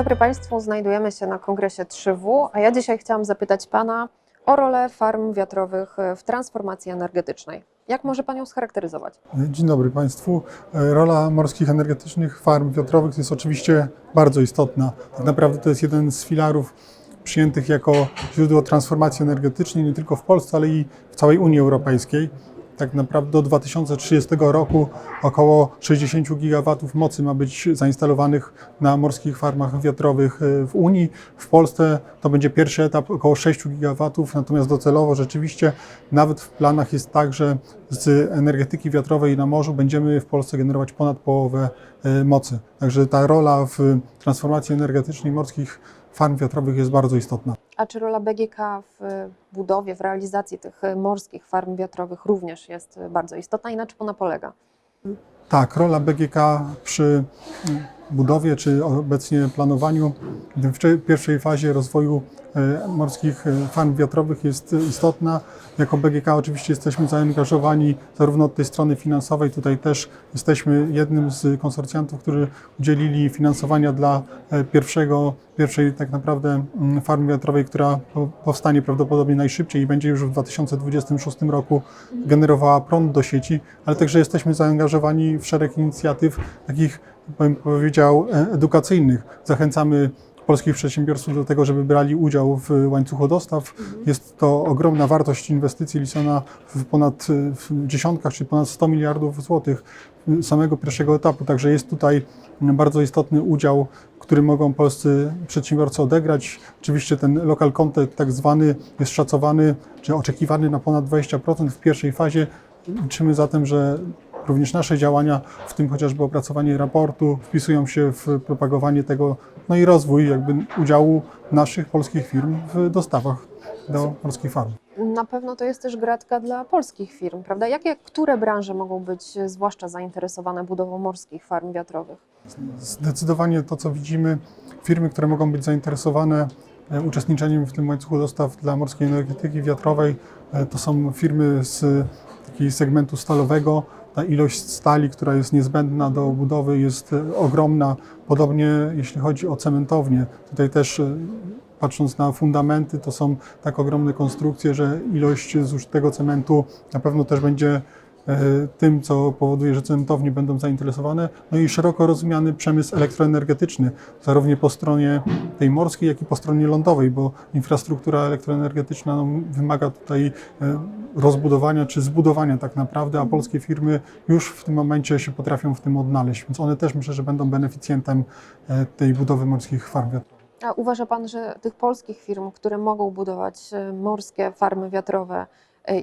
dobry Państwu, znajdujemy się na kongresie 3W, a ja dzisiaj chciałam zapytać Pana o rolę farm wiatrowych w transformacji energetycznej. Jak może Pan ją scharakteryzować? Dzień dobry Państwu. E, Rola morskich energetycznych farm wiatrowych jest oczywiście bardzo istotna. Tak naprawdę to jest jeden z filarów przyjętych jako źródło transformacji energetycznej nie tylko w Polsce, ale i w całej Unii Europejskiej. Tak naprawdę do 2030 roku około 60 gigawatów mocy ma być zainstalowanych na morskich farmach wiatrowych e, w Unii. W Polsce to będzie pierwszy etap około 6 gigawatów, natomiast docelowo rzeczywiście nawet w planach jest tak, że z energetyki wiatrowej na morzu będziemy w Polsce generować ponad połowę e, mocy. Także ta rola w transformacji energetycznej morskich farm wiatrowych jest bardzo istotna. A czy rola BGK w budowie, w realizacji tych morskich farm wiatrowych również jest bardzo istotna i na czym ona polega? Tak, rola BGK przy budowie czy obecnie planowaniu w pierwszej fazie rozwoju e, morskich e, farm wiatrowych jest istotna. Jako BGK oczywiście jesteśmy zaangażowani zarówno od tej strony finansowej, tutaj też jesteśmy jednym z konsorcjantów, którzy udzielili finansowania dla e, pierwszego, pierwszej tak naprawdę mm, farmy wiatrowej, która po- powstanie prawdopodobnie najszybciej i będzie już w 2026 roku generowała prąd do sieci, ale także jesteśmy zaangażowani w szereg inicjatyw takich, bym powiedział, e, edukacyjnych. Zachęcamy polskich przedsiębiorców do tego, żeby brali udział w łańcuchu dostaw. Jest to ogromna wartość inwestycji liczona w ponad e, w dziesiątkach czy ponad 100 miliardów złotych e, samego pierwszego etapu. Także jest tutaj bardzo istotny udział, który mogą polscy przedsiębiorcy odegrać. Oczywiście ten local content tak zwany jest szacowany czy oczekiwany na ponad 20% w pierwszej fazie. Liczymy zatem, że również nasze działania, w tym chociażby opracowanie raportu, wpisują się w propagowanie tego, no i rozwój jakby udziału naszych polskich firm w dostawach do morskich farm. Na pewno to jest też gratka dla polskich firm, prawda? Jakie, które branże mogą być zwłaszcza zainteresowane budową morskich farm wiatrowych? Zdecydowanie to, co widzimy, firmy, które mogą być zainteresowane e, uczestniczeniem w tym łańcuchu dostaw dla morskiej energetyki wiatrowej, e, to są firmy z takiego segmentu stalowego. Ta ilość stali, która jest niezbędna do budowy, jest e, ogromna. Podobnie jeśli chodzi o cementownie, tutaj też e, patrząc na fundamenty, to są tak ogromne konstrukcje, że ilość zużytego cementu na pewno też będzie tym, co powoduje, że cementownie będą zainteresowane. No i szeroko rozumiany przemysł elektroenergetyczny, zarówno po stronie tej morskiej, jak i po stronie lądowej, bo infrastruktura elektroenergetyczna no, wymaga tutaj e, rozbudowania czy zbudowania tak naprawdę, a polskie firmy już w tym momencie się potrafią w tym odnaleźć, więc one też myślę, że będą beneficjentem e, tej budowy morskich farm wiatrowych. A uważa Pan, że tych polskich firm, które mogą budować e, morskie farmy wiatrowe, e,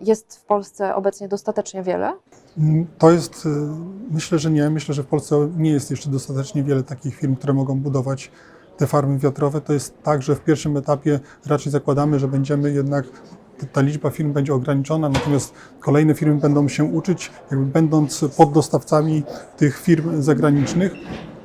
jest w Polsce obecnie dostatecznie wiele? Mm, To jest, y, myślę, że nie. Myślę, że w Polsce nie jest jeszcze dostatecznie wiele takich firm, które mogą budować te farmy wiatrowe. To jest tak, że w pierwszym etapie raczej zakładamy, że będziemy jednak, ta liczba firm będzie ograniczona, natomiast kolejne firmy będą się uczyć, jakby będąc poddostawcami tych firm zagranicznych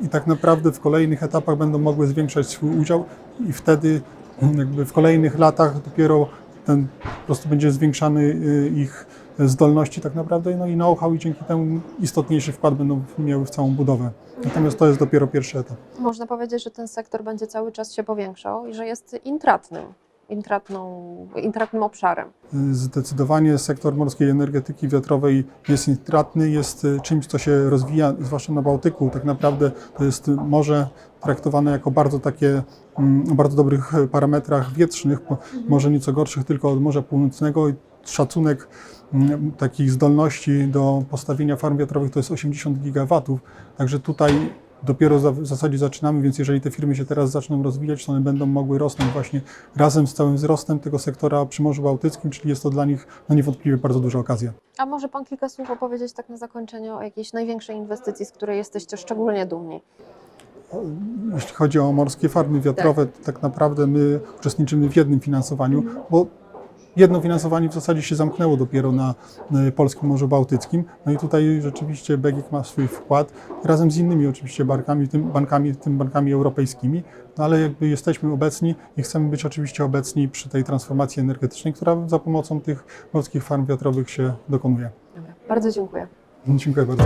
i tak naprawdę w kolejnych etapach będą mogły zwiększać swój udział i wtedy mm, jakby w kolejnych latach dopiero ten po prostu będzie zwiększany y, ich zdolności tak naprawdę, no i know-how i dzięki temu istotniejszy wkład będą miały w całą budowę. Natomiast to jest dopiero pierwszy etap. Można powiedzieć, że ten sektor będzie cały czas się powiększał i że jest intratnym, intratną, intratnym obszarem. Zdecydowanie sektor morskiej energetyki wiatrowej jest intratny, jest czymś, co się rozwija, zwłaszcza na Bałtyku. Tak naprawdę to jest morze traktowane jako bardzo takie, mm, o bardzo dobrych parametrach wietrznych, po- może nieco gorszych tylko od Morza Północnego. I Szacunek mm, takich zdolności do postawienia farm wiatrowych to jest 80 gigawatów. Także tutaj dopiero w zasadzie zaczynamy, więc jeżeli te firmy się teraz zaczną rozwijać, to one będą mogły rosnąć właśnie razem z całym wzrostem tego sektora przy Morzu Bałtyckim, czyli jest to dla nich no niewątpliwie bardzo duża okazja. A może Pan kilka słów opowiedzieć tak na zakończenie o jakiejś największej inwestycji, z której jesteście szczególnie dumni? Jeśli chodzi o morskie farmy wiatrowe, to tak naprawdę my uczestniczymy w jednym finansowaniu, bo jedno finansowanie w zasadzie się zamknęło dopiero na e, Polskim Morzu Bałtyckim. No i tutaj rzeczywiście BGK ma swój wkład razem z innymi oczywiście bankami, tym bankami, tym bankami europejskimi, no ale jakby jesteśmy obecni i chcemy być oczywiście obecni przy tej transformacji energetycznej, która za pomocą tych morskich farm wiatrowych się dokonuje. Dobra, bardzo dziękuję. Dziękuję bardzo.